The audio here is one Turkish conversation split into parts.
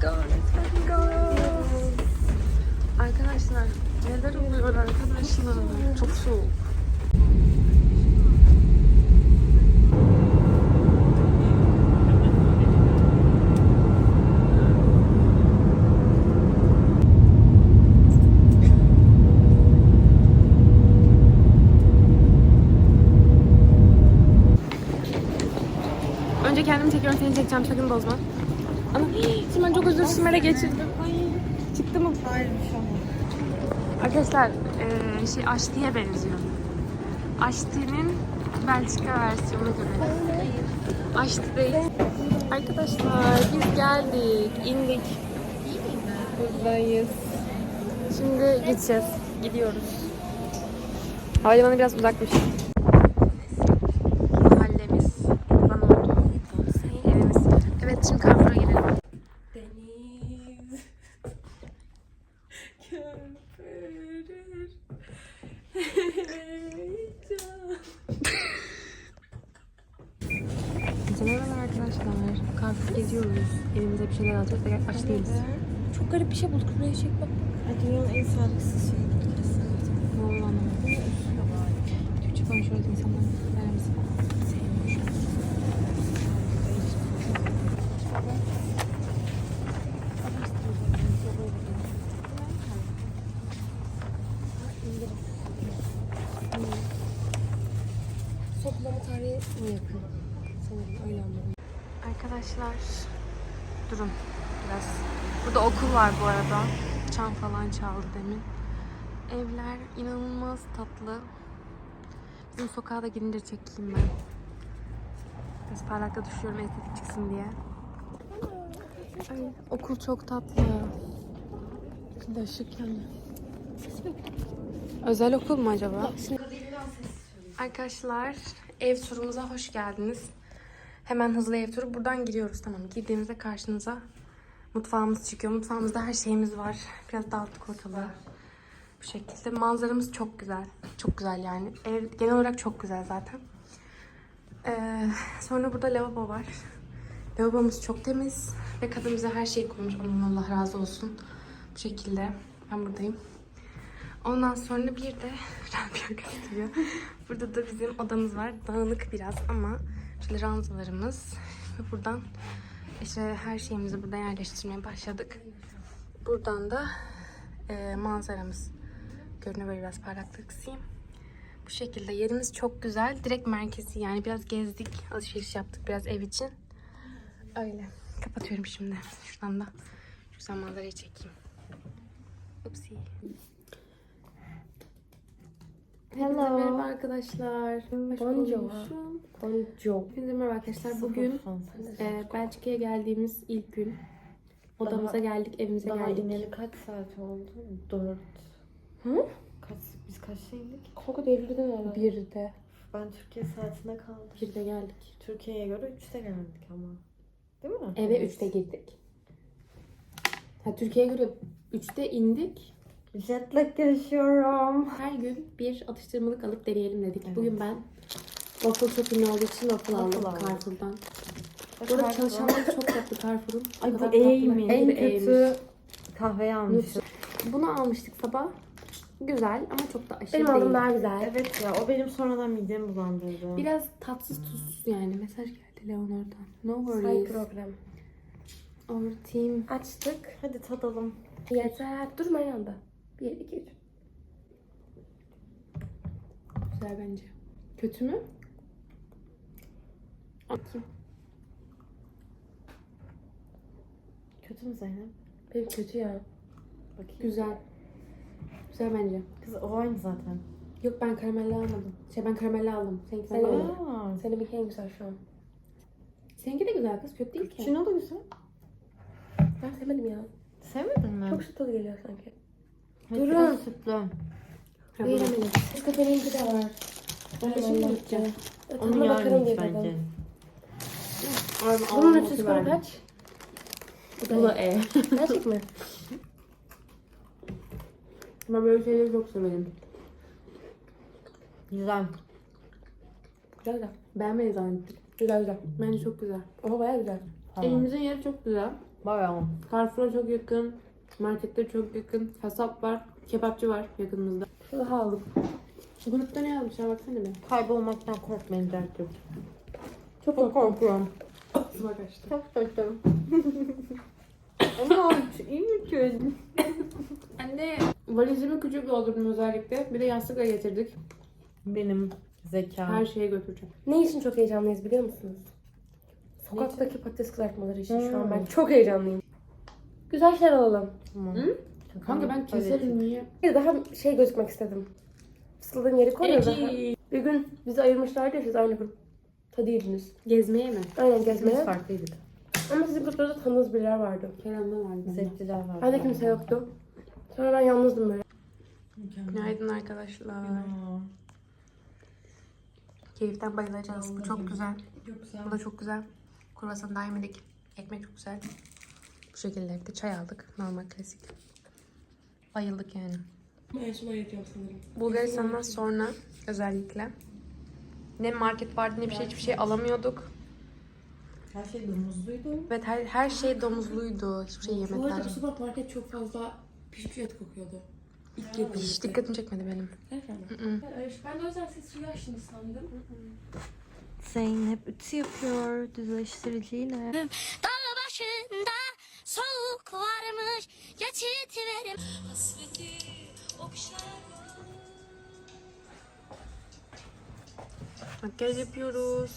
go, let's go. Arkadaşlar neler oluyor arkadaşlar? Çok soğuk. Önce kendimi çekiyorum, seni çekeceğim. Sakın bozma. Şimdi ben çok özür simere geçirdim. Çıktı mı? Hayır bir şey. Arkadaşlar, eee şey Aşti'ye benziyor. Aşti'nin Belçika versiyonu gibi. Aşti değil. Arkadaşlar biz geldik, indik. Buradayız. Şimdi gideceğiz. Gidiyoruz. Havalimanı biraz uzakmış. Mahallemiz. Bana oldu. Evimiz. Evet şimdi Carrefour'a girelim. Deniz. Köpürür. Merhaba arkadaşlar. Carrefour geziyoruz. Evimize bir şeyler alacağız da aç değiliz. Çok garip bir şey bulduk. Buraya çek bak. Dünyanın en sağlıksız şeyi. Vallahi anlamadım. Türkçe konuşuyoruz insanlar. Aramızı sevmiyor. Sokulama tarihi mi yakın? Sanırım öyle anladım. Arkadaşlar durun biraz. Burada okul var bu arada. Çan falan çaldı demin. Evler inanılmaz tatlı. Bizim sokağa da gidince çekeyim ben. Biraz parlakta düşüyorum estetik çıksın diye. Ay, okul çok tatlı. De ışık yani. Özel okul mu acaba? Arkadaşlar ev turumuza hoş geldiniz. Hemen hızlı ev turu. Buradan giriyoruz tamam. Girdiğimizde karşınıza mutfağımız çıkıyor. Mutfağımızda her şeyimiz var. Biraz dağıttık ortalığı. Bu şekilde. Manzaramız çok güzel. Çok güzel yani. Ev genel olarak çok güzel zaten. Ee, sonra burada lavabo var. Lavabomuz çok temiz. Ve kadın bize her şeyi koymuş. Onun Allah razı olsun. Bu şekilde. Ben buradayım. Ondan sonra bir de Rabia gösteriyor. Burada da bizim odamız var. Dağınık biraz ama şöyle ranzalarımız. Ve buradan işte her şeyimizi burada yerleştirmeye başladık. Buradan da e, manzaramız görünüyor böyle biraz parlaklık kısayım. Bu şekilde yerimiz çok güzel. Direkt merkezi yani biraz gezdik, alışveriş yaptık biraz ev için. Öyle. Kapatıyorum şimdi. Şuradan da güzel manzarayı çekeyim. Upsi. Hello. Merhaba arkadaşlar. Bonjour. Bonjour. Hepinize merhaba arkadaşlar. Bugün e, Belçika'ya geldiğimiz ilk gün. Odamıza Daha- geldik, evimize Daha geldik. ineli kaç saat oldu? Dört. Hı? Kaç, biz kaçta indik? Kanka devriden herhalde. Birde. Ben Türkiye saatine kaldım. Birde geldik. Türkiye'ye göre üçte geldik ama. Değil mi? Eve Evet. 3'te girdik. Ha, Türkiye'ye göre 3'te indik. Jetlag yaşıyorum. Her gün bir atıştırmalık alıp deneyelim dedik. Evet. Bugün ben waffle çok ünlü olduğu için waffle aldım. Carrefour'dan. Bu arada çalışanlar çok tatlı Carrefour'un. Ay bu mi? En kötü. kahveyi almışım. Bunu almıştık sabah. Güzel ama çok da aşırı Benim değil. aldığım daha güzel. Evet ya o benim sonradan midemi bulandırdı. Biraz tatsız tuzsuz yani. Mesaj geldi Leonor'dan. No Say worries. program. Our team. Açtık. Hadi tadalım. Yeter. Durma aynı anda. 1, 2, 3. Güzel bence. Kötü mü? Bakayım. Kötü mü Zeynep? Benim kötü ya. Bakayım. Güzel. Güzel bence. Kız o aynı zaten. Yok ben karamelli almadım. Şey ben karamelli aldım. Seninki Sen öyle. aldım. Aa, Senin bir en güzel şu an. Seninki de güzel kız. Kötü değil ki. Şunu da güzel. Ben sevmedim ya. Sevmedin mi? Çok süt tadı geliyor sanki. Durun. biraz sütlü. Ha, bu da- Beğenemedim. Kafeninki de var. Ben şimdi gideceğim. Onu Tadına yarın bakalım iç diye bence. dedim. Arma, Bunun ötesi skoru kaç? Bu da E. Gerçek mi? Ben böyle şeyleri çok severim. Güzel. Güzel de. Beğenmeyi zannettim. Güzel güzel. Bence çok güzel. Ama baya güzel. Tamam. Evimizin yeri çok güzel. Bayağı. Carrefour'a çok yakın. Markette çok yakın. Kasap var. Kebapçı var yakınımızda. Şunu aldım. Grupta ne yazmışlar baksana bir. Kaybolmaktan korkmayın yok. Çok Çok korkuyorum. Bak açtım. Çok korktum. Ama iyi mi çözdün? Anne valizimi küçük doldurdum özellikle. Bir de yastıkla getirdik. Benim zeka. Her şeye götüreceğim. Ne için çok heyecanlıyız biliyor musunuz? Sokaktaki patates kızartmaları için şu an Hmm. ben çok heyecanlıyım. Güzel şeyler alalım. Tamam. Hı? Kanka ben keserim niye? Bir daha şey gözükmek istedim. Fısıldığım yeri koyuyor daha. Bir gün bizi ayırmışlardı ya siz aynı grupta değildiniz. Gezmeye mi? Aynen Biz gezmeye. farklıydık. Ama sizin grupta da tanıdığınız biriler vardı. Kerem'de vardı. bende. Zevkliler var. Bende kimse yoktu. Sonra ben yalnızdım böyle. Günaydın arkadaşlar. Keyiften bayılacağız. Bu çok güzel. Bu da çok güzel. Kruvasan da yemedik. Ekmek çok güzel. Bu şekilde de çay aldık. Normal klasik. Bayıldık yani. En son ayıracağım sanırım. Bulgaristan'dan sonra özellikle ne market vardı ne bir şey hiçbir şey alamıyorduk. Her şey domuzluydu. Evet her, her şey domuzluydu. Hiçbir şey Bu yemekler. arada bu süpermarket çok fazla pişmiş et kokuyordu. İlk girdiğimizde. Hiç dikkatimi çekmedi benim. Gerçekten. Ben de o yüzden siz suyu açtınız sandım. Zeynep ütü yapıyor düzleştiriciyle. Dağ başında soğuk varmış geçitiverim Hasreti okşar Makyaj yapıyoruz.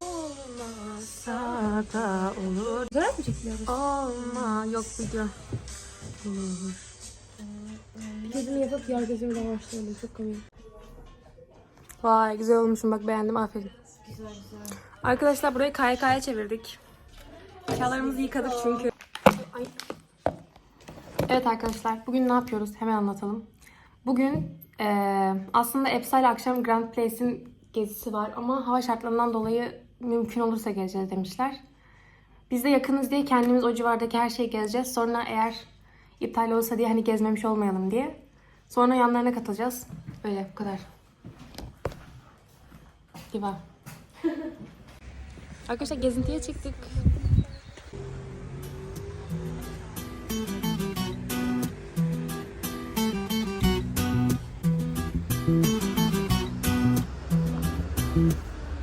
Olmasa da olur. Fotoğraf mı çekiyoruz? Olma. Yok video. Gözümü yapıp diğer gözümü de başlayalım. Çok komik. Vay güzel olmuşum bak beğendim aferin. Arkadaşlar burayı KYK'ya çevirdik. Eşyalarımızı yıkadık çünkü. Evet arkadaşlar bugün ne yapıyoruz hemen anlatalım. Bugün eee, aslında Epsa akşam Grand Place'in gezisi var ama hava şartlarından dolayı mümkün olursa gezeceğiz demişler. Biz de yakınız diye kendimiz o civardaki her şeyi gezeceğiz. Sonra eğer iptal olursa diye hani gezmemiş olmayalım diye. Sonra yanlarına katılacağız. Öyle bu kadar. Diva. Arkadaşlar gezintiye çıktık.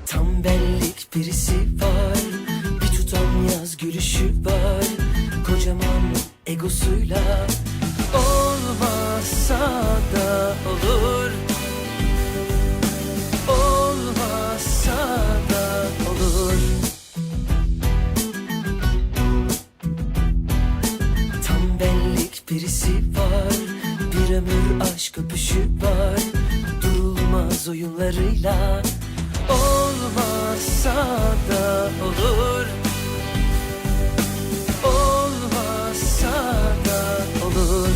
Tam bellik birisi var. Bir tutam yaz gülüşü var. Kocaman egosuyla Olmazsa da olur Ömür aşk öpüşü var. Durulmaz oyunlarıyla. Olmazsa da olur. Olmazsa da olur.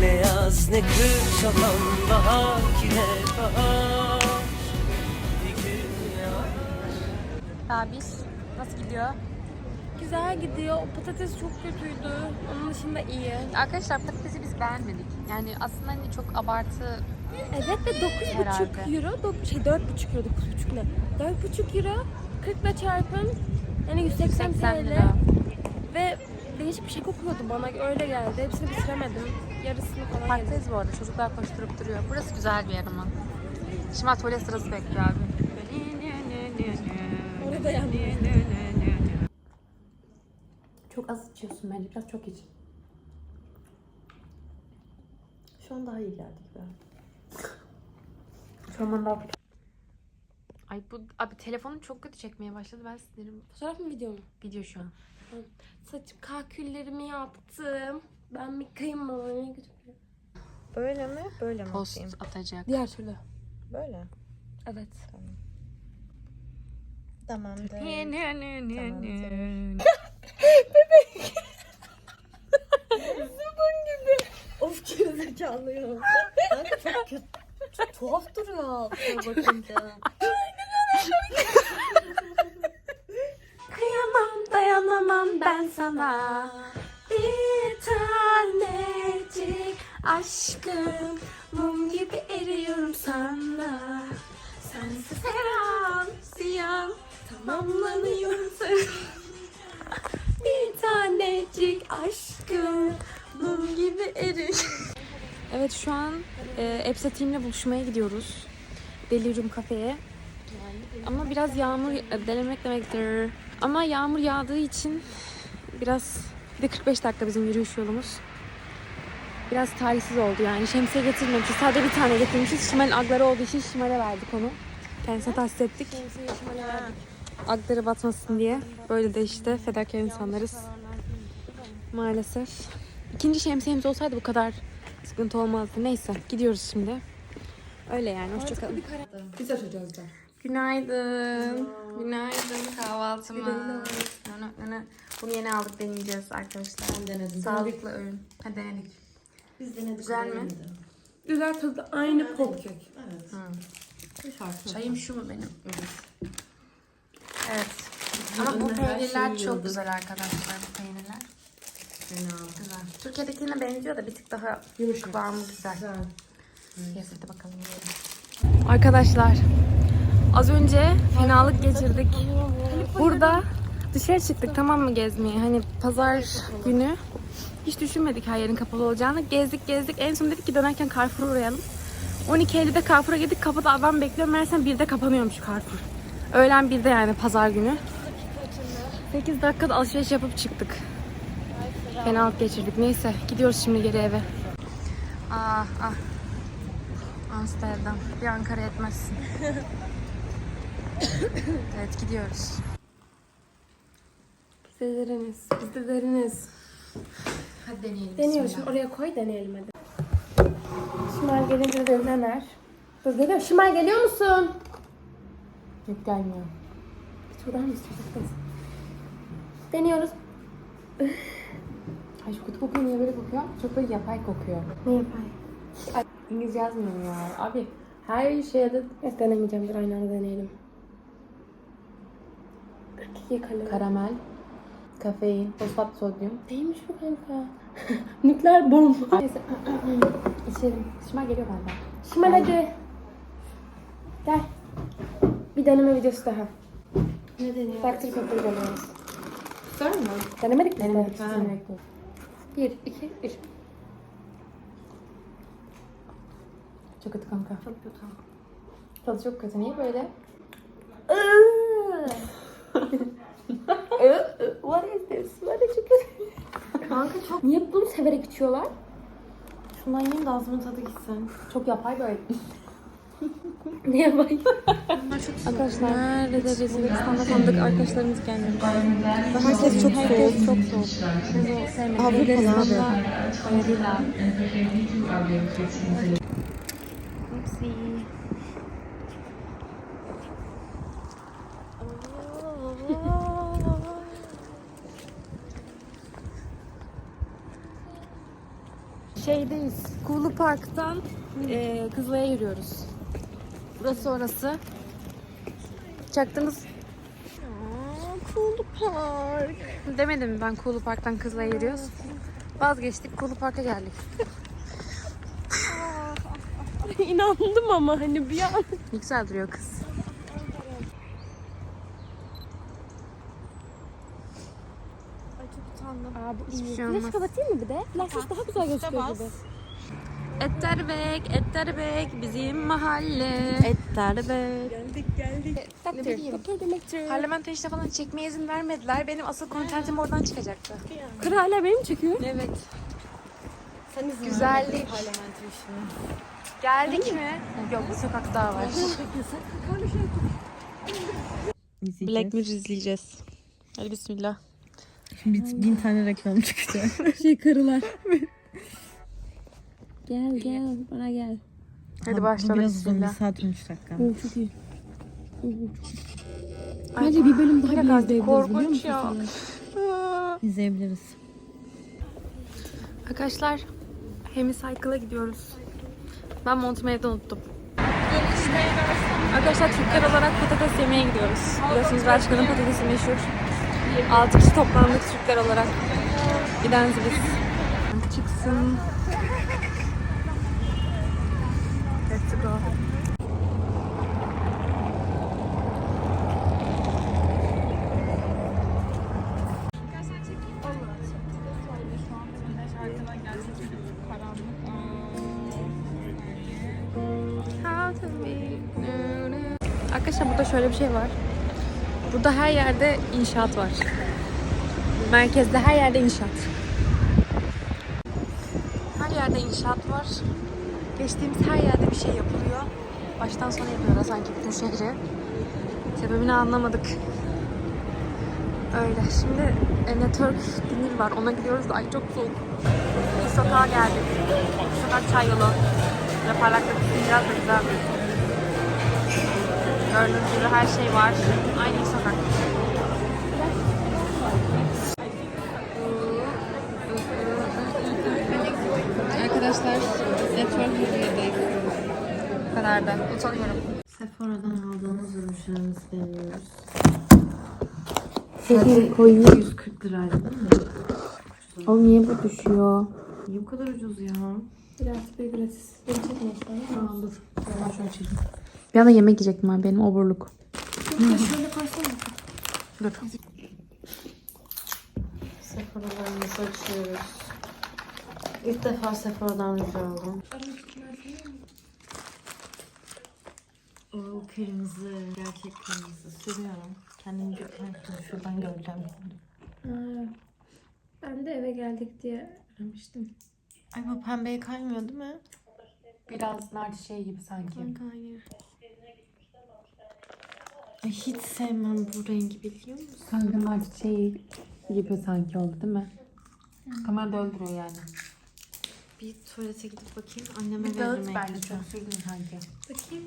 Ne yaz ne kış aman bahar yine bahar. Bir nasıl gidiyor? Güzel gidiyor. O patates çok kötüydü. Onun dışında iyi. Arkadaşlar patatesi biz beğenmedik. Yani aslında hani çok abartı Evet ve 9,5 Herhalde. euro, dok- şey 4,5 euro, 9,5 ne? 4,5 euro 40 ile çarpın yani 180, 80 TL lira. ve değişik bir şey kokuyordu bana öyle geldi. Hepsini bitiremedim. Yarısını falan yedim. Parktayız bu arada. Çocuklar koşturup duruyor. Burası güzel bir yer ama. Şimdi atölye sırası bekliyor abi. Orada yandım. Çok az içiyorsun bence. Biraz çok iç. Şu an daha iyi geldik be. Şu an daha Ay bu abi telefonum çok kötü çekmeye başladı. Ben sinirim. Fotoğraf mı video mu? Video şu an. Saçım kaküllerimi yaptım. Ben mı? Ne kötü. Böyle mi? Böyle mi Post atayım? atacak. Diğer türlü. Böyle. Evet. Tamamdır. of gerizekalıyım. Kanka çok kötü. Çok tuhaf duruyor altına bakınca. Kıyamam dayanamam ben sana Bir tanecik aşkım Mum gibi eriyorum sana. Sensiz her an ziyan. Tamamlanıyorum. Bir tanecik aşkım. Mum gibi eri. Evet şu an e, Epsa Team'le buluşmaya gidiyoruz. Delirium kafeye. Ama biraz yağmur e, denemek demektir. Ama yağmur yağdığı için biraz bir de 45 dakika bizim yürüyüş yolumuz. Biraz talihsiz oldu yani. Şemsiye getirmemişiz. Sadece bir tane getirmişiz. Şimal'in agları olduğu için Şimal'e verdik onu. Kendisine tahsis ettik. Agları batmasın diye. Böyle de işte fedakar insanlarız. Maalesef. İkinci şemsiyemiz olsaydı bu kadar sıkıntı olmazdı. Neyse gidiyoruz şimdi. Öyle yani. Hoşçakalın. Biz açacağız da. Günaydın. Günaydın kahvaltımız. Bunu yeni aldık deneyeceğiz arkadaşlar. Ben denedim. Sağlıklı öğün. Hadi denedik. Biz denedik. Güzel mi? Güzel tadı aynı pop kek. Evet. Hı. Çayım şu mu benim? Evet. Ama bu peynirler çok güzel arkadaşlar. Bu peynirler Fena. güzel. Türkiye'dekine benziyor da bir tık daha Yumuşak. kıvamı güzel. Güzel. Hadi bakalım. Arkadaşlar az önce fenalık geçirdik. Burada dışarı çıktık tamam mı gezmeye? Hani pazar günü hiç düşünmedik her yerin kapalı olacağını. Gezdik gezdik en son dedik ki dönerken Carrefour'a uğrayalım. 12.50'de Carrefour'a girdik kapıda adam bekliyor. Meğersem 1'de kapanıyormuş Carrefour. Öğlen 1'de yani pazar günü. 8 dakikada alışveriş yapıp çıktık. Fenalık geçirdik. Neyse gidiyoruz şimdi geri eve. Ah ah. Amsterdam. Bir Ankara etmezsin. evet gidiyoruz. Biz de deriniz. Biz de deriniz. Hadi deneyelim. Deniyoruz. Şimdi oraya koy deneyelim hadi. Şimal gelince de dener. Dur geliyor. Şimal geliyor musun? Yok gelmiyor. Bir tur daha mı istiyorsun? Deniyoruz. Ay çok kötü kokuyor. Niye böyle kokuyor? Çok böyle yapay kokuyor. Ne yapayım? İngilizce yazmıyorum ya. Abi her şeyde Evet denemeyeceğim. Dur aynı anda deneyelim. 42 kalori. karamel, kafein, fosfat sodyum. Neymiş bu kanka? Nükleer bomba. Neyse içelim. Şimal geliyor galiba. Şimal hadi. Gel. Bir deneme videosu daha. Ne deniyor? Dr. Pepper deniyoruz. Güzel mi? Denemedik mi? Denemedik. Denemedik. Bir, iki, üç. Çok kötü kanka. Çok kötü. Tadı çok kötü. Niye böyle? What is this? What is this? Kanka çok... Niye bunu severek içiyorlar? Şundan yiyeyim de ağzımın tadı gitsin. Çok yapay böyle. Niye bak? Arkadaşlar nerede de rezil İstanbul'da sandık arkadaşlarımız gelmemiş. Herkes çok soğuk. Çok soğuk. Avrupalı abi. Upsi. Şeydeyiz. Kulu Park'tan e, Kızılay'a yürüyoruz. Burası orası. Çaktınız. Kulu Park. Demedim mi ben Kulu Park'tan Kızılay'a yürüyoruz. Vazgeçtik. Kulu Park'a geldik. İnandım ama hani bir an. Ne güzel duruyor kız. Aa bu iyi. şey Flash kapatayım mı bir de? Flash daha güzel gözüküyor gibi. Etterbek, Etterbek bizim mahalle. Etterbek. Geldik geldik. Ne bileyim. Doktor demektir. Parlamento işte falan çekmeye izin vermediler. Benim asıl kontentim oradan çıkacaktı. Kır hala beni mi çekiyor? Evet. Sen izin Güzellik. vermedin parlamento işine. Geldik mi? Yok bir sokak daha var. Black Mirror izleyeceğiz. Hadi bismillah. Bin, bin tane reklam çıkacak. Şey karılar. gel gel bana gel. Hadi başla Biraz uzun bir bismillah. saat 13 dakika. Oo çok iyi. Bence bir bölüm daha bile kadar izleyebiliriz biliyor korkunç musun? ya. İzleyebiliriz. Arkadaşlar Hemicycle'a gidiyoruz. Ben montumu evde unuttum. Arkadaşlar Türkler olarak patates yemeye gidiyoruz. Biliyorsunuz Belçika'nın patatesi meşhur. 6 kişi toplandık Türkler olarak. Gideniz biz. Çıksın. Şey var. Burada her yerde inşaat var. Merkezde her yerde inşaat. Her yerde inşaat var. Geçtiğimiz her yerde bir şey yapılıyor. Baştan sona yapıyorlar sanki bütün şehri. Sebebini anlamadık. Öyle. Şimdi e, Network dinir var. Ona gidiyoruz da ay çok soğuk. Bir sokağa geldik. Sokak çay yolu. Ve parlaklık biraz da güzel. Gördüğünüz gibi her şey var. Aynı sokak. Arkadaşlar network yüzündeyiz. Bu kadar da. Utanıyorum. Sephora'dan aldığımız ürünlerimizi deniyoruz. Peki koyayım. 140 liraydı değil mi? Oğlum niye bu düşüyor? Niye bu kadar ucuz ya? Biraz bir gratis. Beni çekmiyorsan. Aa, dur. Ben şöyle çekeyim. Bir anda yemek yiyecektim ben. Benim oburluk. Şöyle koysana. Dur. Sephora'larımızı açıyoruz. İlk defa Sephora'dan ruj aldım. O kırmızı, gerçek kırmızı sürüyorum. Kendimi yıkarken şuradan göreceğim. Ben de eve geldik diye aramıştım. Ay bu pembeye kaymıyor değil mi? Biraz nerede şey gibi sanki. hayır. Ay hiç sevmem bu rengi biliyor musun? Kanka nerede şey gibi sanki oldu değil mi? Kamerada öldürüyor yani. Bir tuvalete gidip bakayım. Anneme Bir veririm dağıt en bence çok sürdün sanki. Bakayım.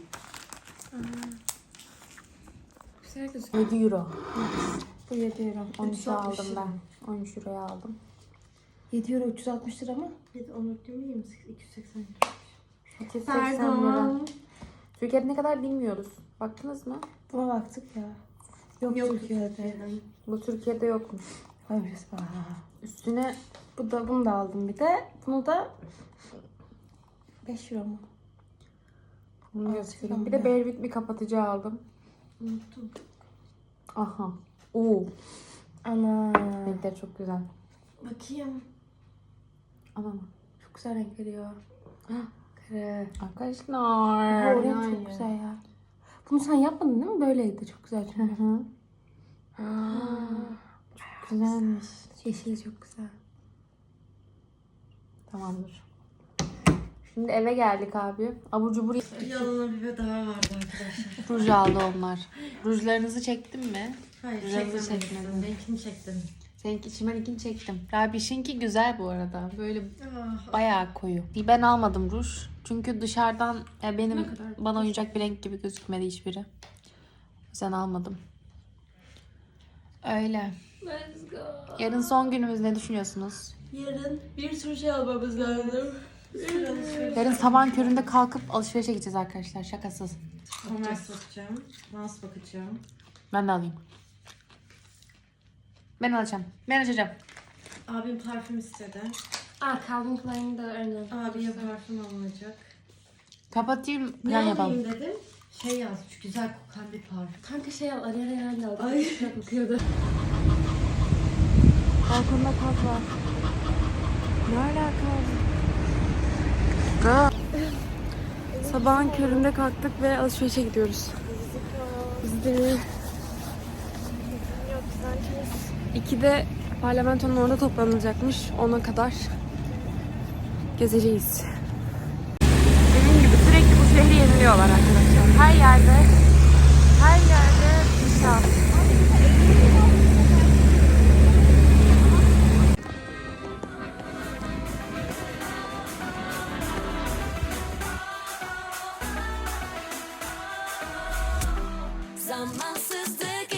Güzel gözüküyor. 7 euro. Bu 7 euro. 13 360 aldım lira. ben. 13 euroya aldım. 7 euro 360 lira mı? Bir de onu değil mi? 28, 280 280 lira. Türkiye'de ne kadar bilmiyoruz. Baktınız mı? Buna baktık ya. Yok, Türkiye'de. Bu Türkiye'de yokmuş. Hayır. Üstüne Bu da bunu da aldım bir de. Bunu da 5 euro mu? bunu göstereyim. Bir de ya? Berwick bir kapatıcı aldım. Unuttum. Aha. Oo. Ana. Renkleri çok güzel. Bakayım. Ana. Çok güzel renk veriyor. Ah. Kare. Arkadaşlar. O renk çok güzel ya. Bunu sen yapmadın değil mi? Böyleydi. Çok güzel Hı çünkü. hı. Çok güzelmiş. Yeşili çok güzel. Tamamdır. Şimdi eve geldik abi. Abur cubur Yanına bir ve daha vardı arkadaşlar. ruj aldı onlar. Rujlarınızı çektim mi? Hayır Rujlarınızı çekmemiştim. çekmedim. Benimkini çektim. Seninki çimeninkini çektim. Rabişinki güzel bu arada. Böyle Ah, bayağı koyu. Ben almadım ruj. Çünkü dışarıdan ya benim bana uyacak bir renk gibi gözükmedi hiçbiri. O yüzden almadım. Öyle. Yarın son günümüz ne düşünüyorsunuz? Yarın bir sürü şey almamız lazım. Yarın sabah köründe kalkıp alışverişe gideceğiz arkadaşlar. Şakasız. Converse bakacağım. Mouse bakacağım. Ben de alayım. Ben alacağım. Ben açacağım. Abim parfüm istedi. Aa Calvin Klein'in de aynen. Abiye parfüm alınacak. Kapatayım Ne plan alayım yapalım. dedim. Şey yazmış güzel kokan bir parfüm. Kanka şey al. Ariana Grande aldı. Ay. Çok bakıyordu. Balkonda kaz var. Ne alaka? Sabahın köründe kalktık ve alışverişe gidiyoruz. Biz de... İkide parlamentonun orada toplanılacakmış. Ona kadar gezeceğiz. Dediğim gibi sürekli bu şehri yeniliyorlar arkadaşlar. Her yerde, her yerde inşaat. Zamansızlık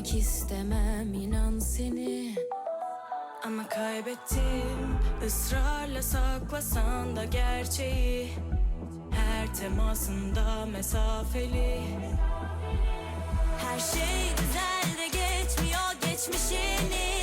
Kaybetmek istemem inan seni. Ama kaybettim ısrarla saklasan da gerçeği. Her temasında mesafeli. Her şey güzel de geçmiyor geçmişini.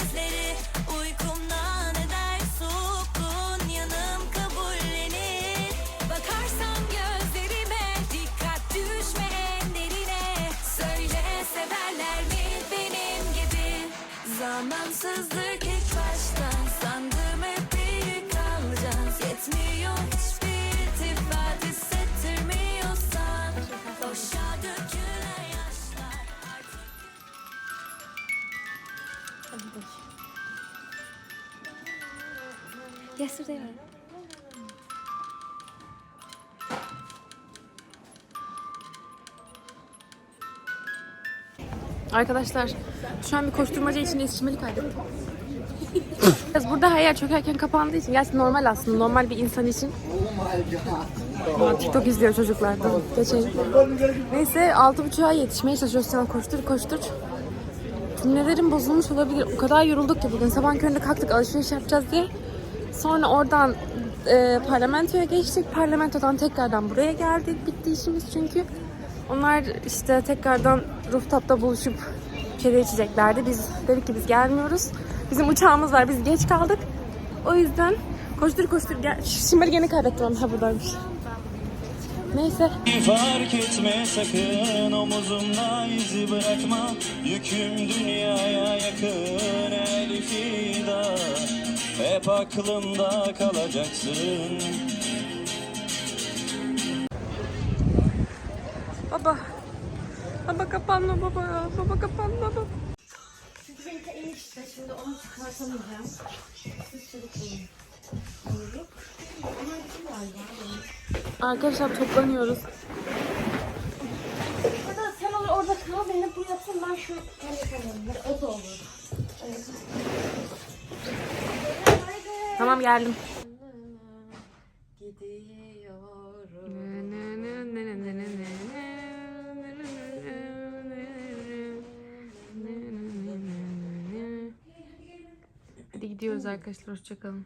Yesterday Arkadaşlar şu an bir koşturmaca için yetişmeli kaydettim. Biraz Burada her yer çok kapandığı için gerçi normal aslında normal bir insan için. TikTok izliyor çocuklar. Tamam, geçelim. Neyse altı buçuğa yetişmeye çalışıyoruz. Tamam koştur koştur. Cümlelerim bozulmuş olabilir. O kadar yorulduk ki bugün. Sabah köründe kalktık alışveriş yapacağız diye. Sonra oradan e, parlamentoya geçtik. Parlamentodan tekrardan buraya geldik. Bitti işimiz çünkü. Onlar işte tekrardan rooftop'ta buluşup şeyler içeceklerdi. Biz dedik ki biz gelmiyoruz. Bizim uçağımız var. Biz geç kaldık. O yüzden koştur koştur gel. Şimdi gene kaybettim onu. Ha buradaymış. Neyse. Fark etme sakın omuzumda izi bırakma Yüküm dünyaya yakın el fida Hep aklımda kalacaksın Baba. Baba kapanma baba. Baba kapanma baba. Şimdi onu çıkartamayacağım. Siz olun. Arkadaşlar toplanıyoruz. Hatta sen olur orada kal beni bu yapsın ben şu telefonumda o da olur. Tamam geldim. Hadi gidiyoruz arkadaşlar. Hoşçakalın.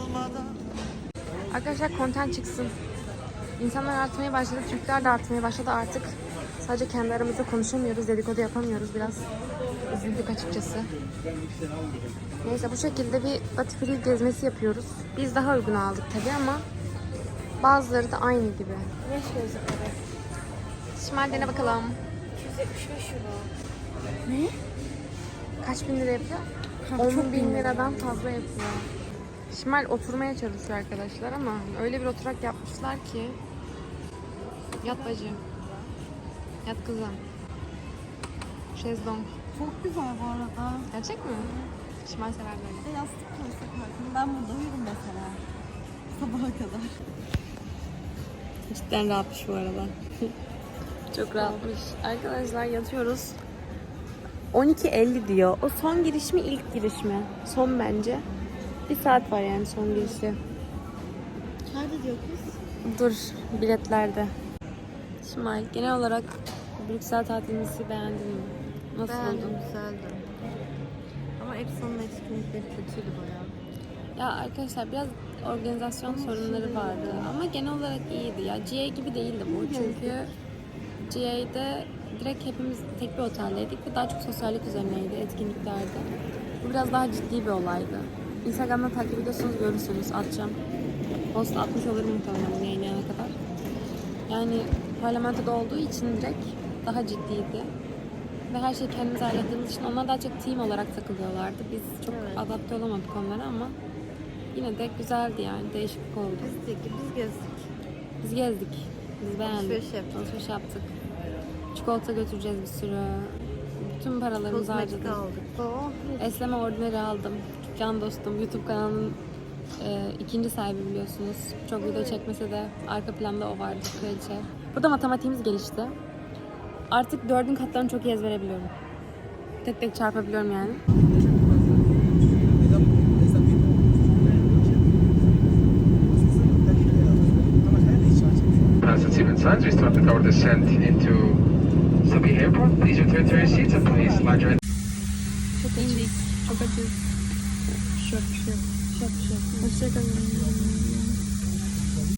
Arkadaşlar content çıksın. İnsanlar artmaya başladı. Türkler de artmaya başladı artık. Sadece kendi aramızda konuşamıyoruz. Dedikodu yapamıyoruz biraz. Üzüldük açıkçası. Neyse bu şekilde bir Batifri gezmesi yapıyoruz. Biz daha uygun aldık tabii ama bazıları da aynı gibi. Yaş gözlükleri. Şimal dene bakalım. 275 euro. Kaç bin lira yapıyor? 10 bin liradan fazla yapıyor. Şimal oturmaya çalışıyor arkadaşlar ama öyle bir oturak yapmışlar ki. Yat bacı. Yat kızım. Şezlong. Çok güzel bu arada. Gerçek mi? Şimal sever böyle. Bir de yastık koysak. Ben burada uyurum mesela. Sabaha kadar. Cidden rahatmış bu arada. Çok rahatmış. Arkadaşlar yatıyoruz. 12.50 diyor. O son giriş mi ilk giriş mi? Son bence. Bir saat var yani son girişi. Nerede diyor kız? Dur biletlerde. Şimal genel olarak Brüksel tatilimizi beğendin mi? Nasıl Beğendim, buldun? güzeldi. Ama Epson'un etkinlikleri kötüydü bayağı. Ya arkadaşlar biraz organizasyon sorunları vardı ama genel olarak iyiydi ya. GA gibi değildi bu çünkü GA'de direkt hepimiz tek bir oteldeydik ve daha çok sosyallik üzerineydi etkinliklerde. Bu biraz daha ciddi bir olaydı. Instagram'da takip ediyorsanız görürsünüz. Atacağım. Post atmış olurum muhtemelen bunu yayınlayana kadar. Yani parlamentoda olduğu için direkt daha ciddiydi. Ve her şeyi kendimiz hallettiğimiz için onlar daha çok team olarak takılıyorlardı. Biz çok Evet. adapte olamadık onlara ama yine de güzeldi yani. Değişiklik oldu. Gezdik, biz gezdik. Biz gezdik. Biz beğendik. Alışveriş yaptık. Alışveriş yaptık. Çikolata götüreceğiz bir sürü. Bütün paralarımızı harcadık. aldık. Oh. Esleme Ordinary aldım. Can dostum. YouTube kanalının e, ikinci sahibi biliyorsunuz. Çok video çekmese de arka planda o vardı kraliçe. Burada matematiğimiz gelişti. Artık dördün katlarını çok iyi ezberebiliyorum. Tek tek çarpabiliyorum yani. Constantine Signs, we start with our descent into Sabi Airport. Please return to your seats and please mind your Çok indik. Çok açız. Şok şok. Şok şok. Hoşçakalın.